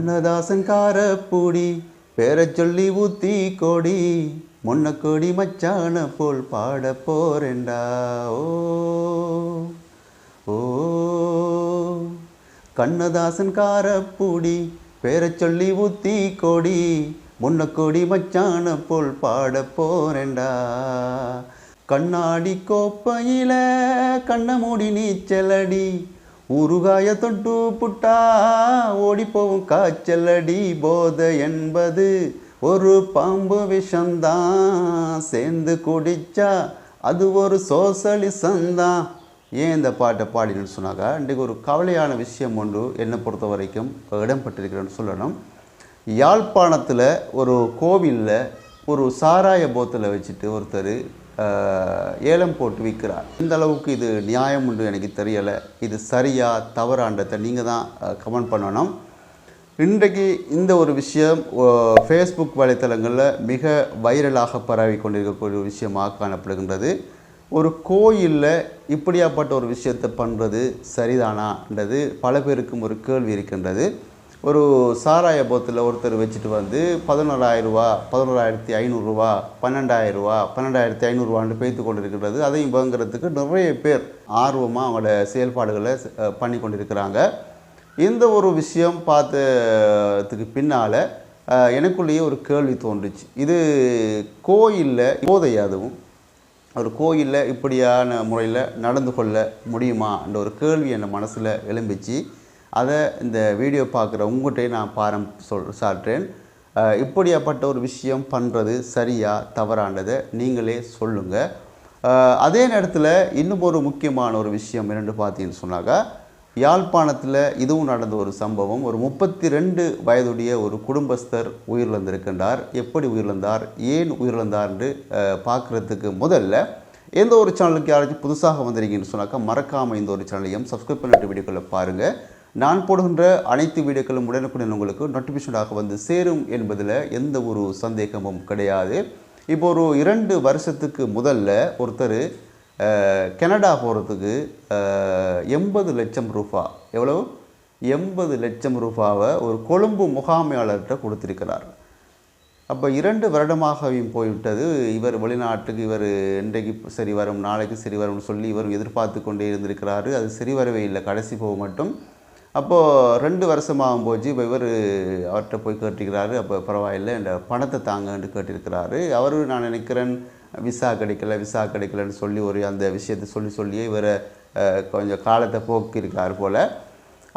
கண்ணதாசன் காரப்பூடி பேரச் சொல்லி ஊத்தி கொடி முன்ன கொடி மச்சான போல் பாட போறேண்டா ஓ ஓ கண்ணதாசன் காரப்பூடி பேரச் சொல்லி ஊத்தி கொடி முன்ன கொடி மச்சான போல் பாட போறேண்டா கண்ணாடி கோப்பையில கண்ண மூடி நீச்சலடி ஊறுகாய தொட்டு புட்டா ஓடிப்போவும் காய்ச்சலடி. போதை என்பது ஒரு பாம்பு விஷந்தான் சேர்ந்து குடிச்சா அது ஒரு சோசலிசந்தான் ஏன் இந்த பாட்டை பாடினு சொன்னாக்கா இன்றைக்கு ஒரு கவலையான விஷயம் ஒன்று என்னை பொறுத்த வரைக்கும் இடம்பெற்றிருக்கிறேன்னு சொல்லணும். யாழ்ப்பாணத்தில் ஒரு கோவிலில் ஒரு சாராய போத்தில் வச்சுட்டு ஒருத்தர் ஏலம் போட்டு விற்கிறார். இந்த அளவுக்கு இது நியாயம் உண்டு எனக்கு தெரியலை. இது சரியா தவறான்றதை நீங்கள் தான் கமெண்ட் பண்ணணும். இன்றைக்கு இந்த ஒரு விஷயம் ஃபேஸ்புக் வலைத்தளங்களில் மிக வைரலாக பரவி கொண்டிருக்கக்கூடிய ஒரு விஷயமாக காணப்படுகின்றது. ஒரு கோயிலில் இப்படியாப்பட்ட ஒரு விஷயத்தை பண்ணுறது சரிதானான்றது பல பேருக்கும் ஒரு கேள்வி இருக்கின்றது. ஒரு சாராய போத்தில் ஒருத்தர் வச்சுட்டு வந்து பதினோராயிரரூவா பதினோராயிரத்தி ஐநூறுரூவா பன்னெண்டாயிரரூவா பன்னெண்டாயிரத்தி ஐநூறுரூவான்னு பேத்து கொண்டிருக்கிறது அதையும் வாங்குறதுக்கு நிறைய பேர் ஆர்வமாக அவங்களோட செயல்பாடுகளை பண்ணி கொண்டிருக்கிறாங்க. இந்த ஒரு விஷயம் பார்த்ததுக்கு பின்னால் எனக்குள்ளேயே ஒரு கேள்வி தோன்றுச்சு. இது கோயிலில் போதை அதுவும் ஒரு கோயிலில் இப்படியான முறையில் நடந்து கொள்ள முடியுமான்ற ஒரு கேள்வி என் மனசில் எழும்பிச்சு. அதை இந்த வீடியோ பார்க்குற உங்கள்கிட்டயே நான் பாரம் சொல் சாட்டுறேன். இப்படியாப்பட்ட ஒரு விஷயம் பண்ணுறது சரியா தவறானதை நீங்களே சொல்லுங்கள் அதே நேரத்தில் இன்னும் ஒரு முக்கியமான ஒரு விஷயம் என்னென்னு பார்த்தீங்கன்னு சொன்னாக்கா யாழ்ப்பாணத்தில் இதுவும் நடந்த ஒரு சம்பவம். ஒரு முப்பத்தி ரெண்டு வயதுடைய ஒரு குடும்பஸ்தர் உயிரிழந்திருக்கின்றார். எப்படி உயிரிழந்தார்? ஏன் உயிரிழந்தார்ன்று பார்க்குறதுக்கு முதல்ல எந்த ஒரு சேனலுக்கு யாராச்சும் புதுசாக வந்திருக்கீங்கன்னு சொன்னாக்கா மறக்காமல் இந்த ஒரு சேனலையும் சப்ஸ்கிரைப் பண்ணிட்டு வீடியோக்களை பாருங்கள் நான் போடுகின்ற அனைத்து வீடியோக்களும் உடனுக்குடன் உங்களுக்கு நோட்டிஃபிகேஷனாக வந்து சேரும் என்பதில் எந்த ஒரு சந்தேகமும் கிடையாது. இப்போ ஒரு இரண்டு வருஷத்துக்கு முதல்ல ஒருத்தர் கனடா போகிறதுக்கு எண்பது லட்சம் ரூபா எவ்வளோ எண்பது லட்சம் ரூபாவை ஒரு கொழும்பு முகாமையாளர்கிட்ட கொடுத்துருக்கிறார். அப்போ இரண்டு வருடமாகவும் போய்விட்டது. இவர் வெளிநாட்டுக்கு இவர் இன்றைக்கு சரி வரும் நாளைக்கு சரி வரும்னு சொல்லி இவர் எதிர்பார்த்து கொண்டே இருந்திருக்கிறாரு. அது சரி வரவே இல்லை. கடைசி போக மட்டும் அப்போது ரெண்டு வருஷமாகும் போச்சு. இப்போ இவர் அவர்கிட்ட போய் கேட்டிருக்கிறாரு. அப்போ பரவாயில்லை இந்த பணத்தை தாங்கன்னு கேட்டிருக்கிறாரு. அவர் நான் நினைக்கிறேன் விசா கிடைக்கல விசா கிடைக்கலன்னு சொல்லி ஒரு அந்த விஷயத்தை சொல்லி சொல்லியே இவரை கொஞ்சம் காலத்தை போக்கியிருக்கார் போல்.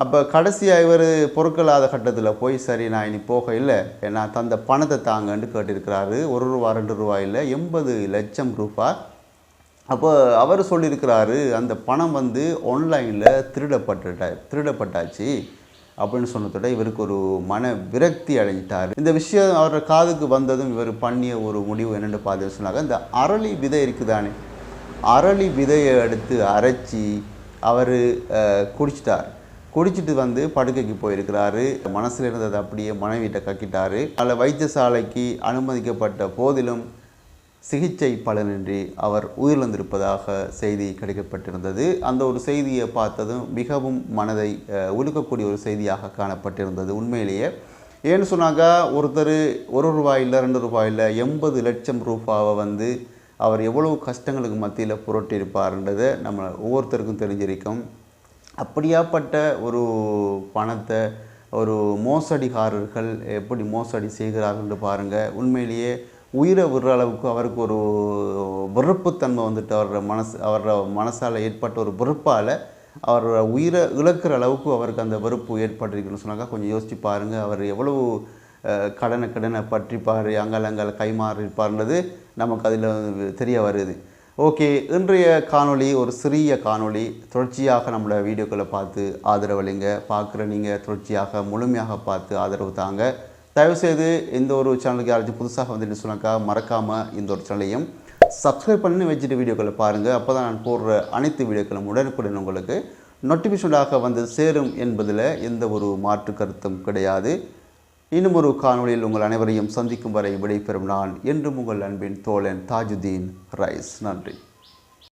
அப்போ கடைசியாக இவர் பொருட்களாத கட்டத்தில் போய் சரி நான் இனி போக இல்லை. நான் தந்த பணத்தை தாங்கன்னு கேட்டிருக்கிறாரு. ஒரு ரூபா ரெண்டு ரூபா இல்லை. எண்பது லட்சம் ரூபாய் அப்போ அவர் சொல்லியிருக்கிறாரு அந்த பணம் வந்து ஆன்லைனில் திருடப்பட்டுட்டா திருடப்பட்டாச்சு அப்படின்னு சொன்னதோட இவருக்கு ஒரு மன விரக்தி அடைஞ்சிட்டார். இந்த விஷயம் அவர் காதுக்கு வந்ததும் இவர் பண்ணிய ஒரு முடிவு என்னென்னு பார்த்து சொன்னாங்க இந்த அரளி விதை இருக்குதானே? அரளி விதையை எடுத்து அரைச்சி அவர் குடிச்சிட்டார். குடிச்சிட்டு வந்து படுக்கைக்கு போயிருக்கிறாரு. மனசில் இருந்ததை அப்படியே மனைவிட்ட கக்கிட்டாரு. அதில் வைத்தியசாலைக்கு அனுமதிக்கப்பட்ட போதிலும் சிகிச்சை பலனின்றி அவர் உயிரிழந்திருப்பதாக செய்தி கிடைக்கப்பட்டிருந்தது. அந்த ஒரு செய்தியை பார்த்ததும் மிகவும் மனதை உழுக்கக்கூடிய ஒரு செய்தியாக காணப்பட்டிருந்தது உண்மையிலேயே. ஏன்னு சொன்னாக்கா ஒருத்தர் ஒரு ரூபாயில் ரெண்டு ரூபாயில் எண்பது லட்சம் ரூபாவை வந்து அவர் எவ்வளவு கஷ்டங்களுக்கு மத்தியில் புரட்டியிருப்பார்ன்றதை நம்ம ஒவ்வொருத்தருக்கும் தெரிஞ்சிருக்கும். அப்படியாப்பட்ட ஒரு பணத்தை ஒரு மோசடிகாரர்கள் எப்படி மோசடி செய்கிறார்கள் பாருங்கள் உண்மையிலேயே உயிரை விடுற அளவுக்கு அவருக்கு ஒரு வெறுப்புத்தன்மை வந்துட்டு அவரோட மனசு அவரோட மனசால் ஏற்பட்ட ஒரு வெறுப்பால் அவரோட உயிரை இழக்கிற அளவுக்கு அவருக்கு அந்த வெறுப்பு ஏற்பட்டிருக்குன்னு சொன்னாக்கா கொஞ்சம் யோசிச்சு பாருங்கள் அவர் எவ்வளவு கடனை கடனை பற்றிப்பார் அங்கால அங்கால கைமாறிப்பார்ன்றது நமக்கு அதில் தெரிய வருது. ஓகே இன்றைய காணொளி ஒரு சிறிய காணொளி. தொடர்ச்சியாக நம்மளோட வீடியோக்களை பார்த்து ஆதரவளிங்க. பார்க்குற நீங்கள் தொடர்ச்சியாக முழுமையாக பார்த்து ஆதரவு தாங்க. தயவுசெய்து இந்த ஒரு சேனலுக்கு யாராச்சும் புதுசாக வந்துட்டு சொன்னாக்கா மறக்காமல் இந்த ஒரு சேனலையும் சப்ஸ்கிரைப் பண்ணி வச்சுட்டு வீடியோக்களை பாருங்கள் அப்போ தான் நான் போடுற அனைத்து வீடியோக்களும் உடனுக்குடன் உங்களுக்கு நோட்டிஃபிகேஷனாக வந்து சேரும் என்பதில் எந்த ஒரு மாற்று கருத்தும் கிடையாது. இன்னும் ஒரு காணொளியில் உங்கள் அனைவரையும் சந்திக்கும் வரை விடைபெறும் நான் என்றும் உங்கள் அன்பின் தோழன் தாஜுதீன் ரைஸ். நன்றி.